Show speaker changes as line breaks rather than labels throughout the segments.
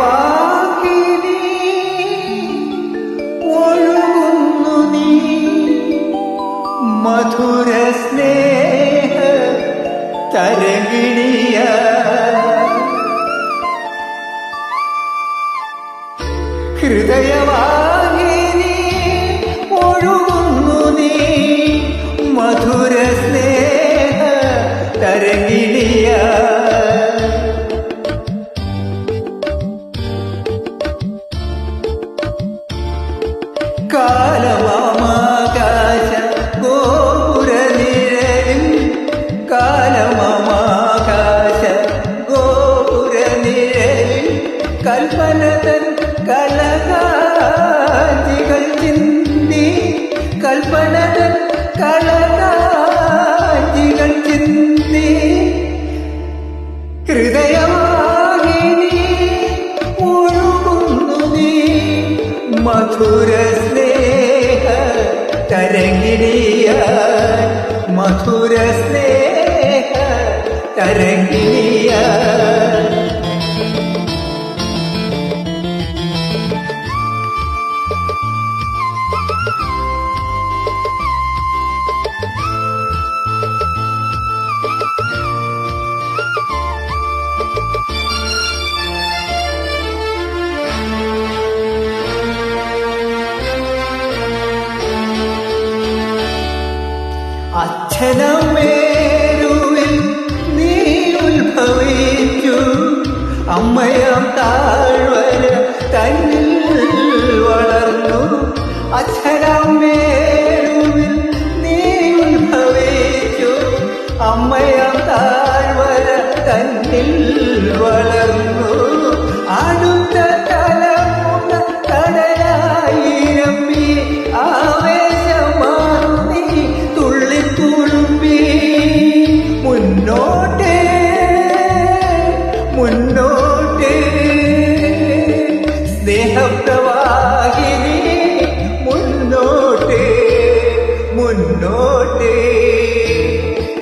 ഹൃദയവാഹിനി ഒഴുകുന്നു നീ. മധുര സ്നേഹ തരകിണിയ ഹൃദയവാഹിനി ഒഴുകുന്നു നീ. മധുര സ്നേഹ തരകിണിയ കാലമാകാശ ഗോപുരനിഴലിൽ കാലമാകാശ മധുര സ്നേഹ തരംഗിണിയ മധുര സ്നേഹ തരംഗിണിയ അച്ഛനമേരുവിൽ നീ ഉത്ഭവിക്കൂ. അമ്മയാം താഴ്വര തന്നിൽ വളർന്നു. അച്ഛനമേരുവിൽ നീ ഉത്ഭവിക്കൂ. അമ്മയാം താഴ്വര തന്നിൽ വളർന്നു.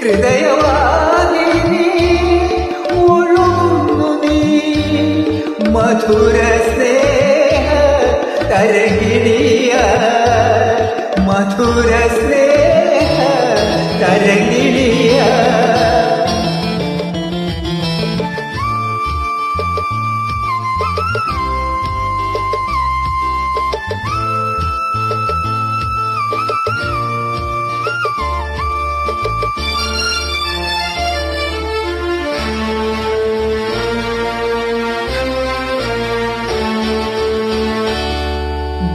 ഹൃദയവാഹിനി ഒഴുകുന്നു നീ. മധുര മധുര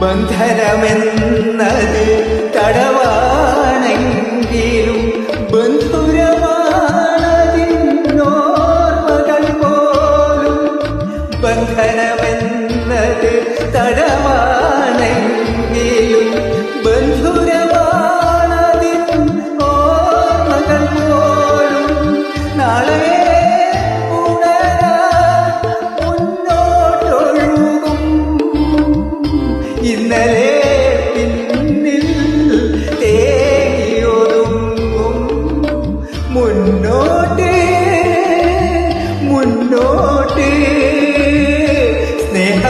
ബന്ധനമെന്നത് തടവാണെങ്കിലും ബന്ധുരമാണതിന്നോർമ്മകൾ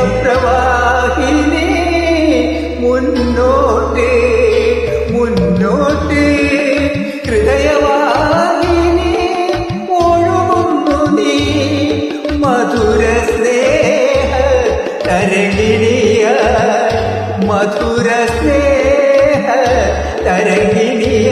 സ്നേഹപ്രവാഹിനി മുന്നോട്ട് മുന്നോട്ട്. ഹൃദയവാഹിനി ഒഴുകുന്നു നീ. മധുര സ്നേഹ തരങ്ങിണിയ